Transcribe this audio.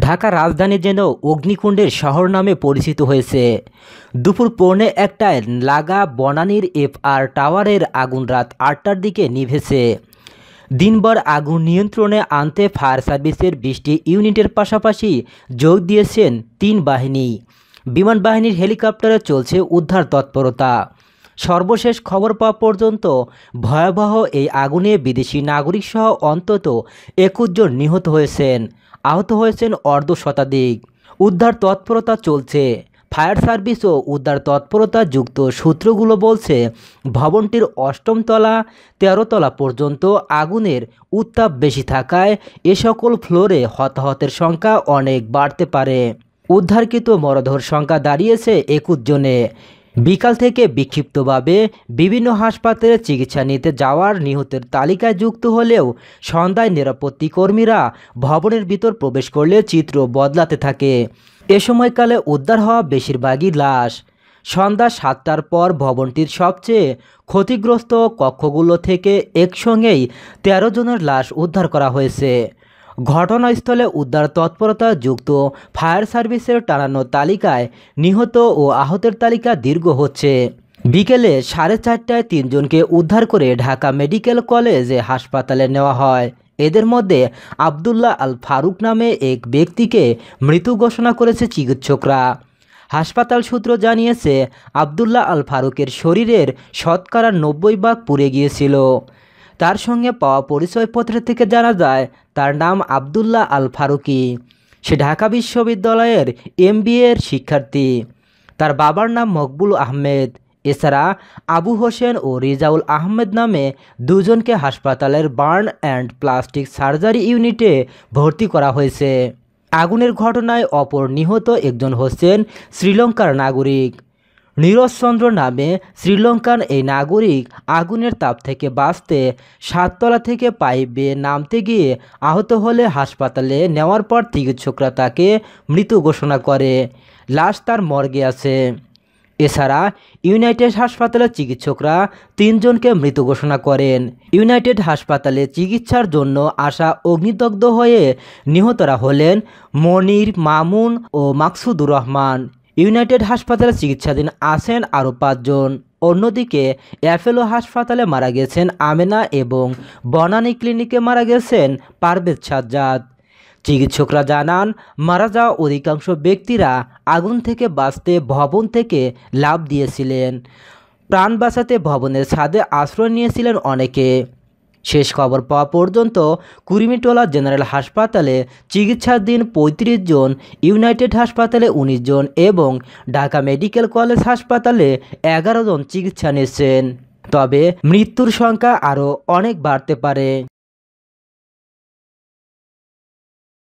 ঢাকা রাজধানী যেন অগ্নিকুণ্ডের শহর নামে পরিচিত হয়েছে। দুপুর পৌনে একটায় লাগা বনানীর এফআর টাওয়ারের আগুন রাত আটটার দিকে নিভেছে। দিনভর আগুন নিয়ন্ত্রণে আনতে ফায়ার সার্ভিসের বিশটি ইউনিটের পাশাপাশি যোগ দিয়েছেন তিন বাহিনী। বিমান বাহিনীর হেলিকপ্টারে চলছে উদ্ধার তৎপরতা। সর্বশেষ খবর পাওয়া পর্যন্ত ভয়াবহ এই আগুনে বিদেশি নাগরিকসহ অন্তত একুশ জন নিহত হয়েছেন। আহত হয়েছেন অর্ধ শতাধিক। উদ্ধার তৎপরতা চলছে। ফায়ার সার্ভিস ও উদ্ধার তৎপরতা যুক্ত সূত্রগুলো বলছে, ভবনটির অষ্টম তলা তলা পর্যন্ত আগুনের উত্তাপ বেশি থাকায় এ সকল ফ্লোরে হতাহতের সংখ্যা অনেক বাড়তে পারে। উদ্ধারকৃত মরধর সংখ্যা দাঁড়িয়েছে একুশ জনে। বিকাল থেকে বিক্ষিপ্তভাবে বিভিন্ন হাসপাতালে চিকিৎসা নিতে যাওয়ার নিহতের তালিকায় যুক্ত হলেও সন্ধ্যায় নিরাপত্তি কর্মীরা ভবনের ভিতর প্রবেশ করলে চিত্র বদলাতে থাকে। এ সময়কালে উদ্ধার হওয়া বেশিরভাগই লাশ। সন্ধ্যা সাতটার পর ভবনটির সবচেয়ে ক্ষতিগ্রস্ত কক্ষগুলো থেকে একসঙ্গেই তেরো জনের লাশ উদ্ধার করা হয়েছে। ঘটনাস্থলে উদ্ধার তৎপরতা যুক্ত ফায়ার সার্ভিসের টানানো তালিকায় নিহত ও আহতের তালিকা দীর্ঘ হচ্ছে। বিকেলে সাড়ে চারটায় তিনজনকে উদ্ধার করে ঢাকা মেডিকেল কলেজে হাসপাতালে নেওয়া হয়। এদের মধ্যে আবদুল্লাহ আল ফারুক নামে এক ব্যক্তিকে মৃত ঘোষণা করেছে চিকিৎসকরা। হাসপাতাল সূত্র জানিয়েছে, আবদুল্লাহ আল ফারুকের শরীরের শতকরা নব্বই ভাগ পুড়ে গিয়েছিল। তার সঙ্গে পাওয়া পরিচয়পত্র থেকে জানা যায়, তার নাম আবদুল্লাহ আল ফারুকি সে ঢাকা বিশ্ববিদ্যালয়ের এম এর শিক্ষার্থী। তার বাবার নাম মকবুল আহমেদ। এছাড়া আবু হোসেন ও রিজাউল আহমেদ নামে দুজনকে হাসপাতালের বার্ন অ্যান্ড প্লাস্টিক সার্জারি ইউনিটে ভর্তি করা হয়েছে। আগুনের ঘটনায় অপর নিহত একজন হচ্ছেন শ্রীলঙ্কার নাগরিক। নীরজ চন্দ্র নামে শ্রীলঙ্কান এই নাগরিক আগুনের তাপ থেকে বাঁচতে সাততলা থেকে পাইপে নামতে গিয়ে আহত হলে হাসপাতালে নেওয়ার পর চিকিৎসকরা তাকে মৃত ঘোষণা করে। লাশ তার মর্গে আছে। এছাড়া ইউনাইটেড হাসপাতালের চিকিৎসকরা তিনজনকে মৃত ঘোষণা করেন। ইউনাইটেড হাসপাতালে চিকিৎসার জন্য আসা অগ্নিদগ্ধ হয়ে নিহতরা হলেন মনির মামুন ও মাকসুদুর রহমান। ইউনাইটেড হাসপাতালে চিকিৎসাধীন আছেন আরও পাঁচজন। অন্যদিকে অ্যাপেলো হাসপাতালে মারা গেছেন আমেনা এবং বনানী ক্লিনিকে মারা গেছেন পারভেজ সাজ্জাদ। চিকিৎসকরা জানান, মারা যাওয়া অধিকাংশ ব্যক্তিরা আগুন থেকে বাঁচতে ভবন থেকে লাভ দিয়েছিলেন। প্রাণ বাঁচাতে ভবনের ছাদে আশ্রয় নিয়েছিলেন অনেকে। শেষ খবর পাওয়া পর্যন্ত কুর্মিটোলা জেনারেল হাসপাতালে চিকিৎসাধীন পঁয়ত্রিশ জন, ইউনাইটেড হাসপাতালে উনিশ জন এবং ঢাকা মেডিকেল কলেজ হাসপাতালে এগারো জন চিকিৎসা নিচ্ছেন। তবে মৃত্যুর সংখ্যা আরও অনেক বাড়তে পারে।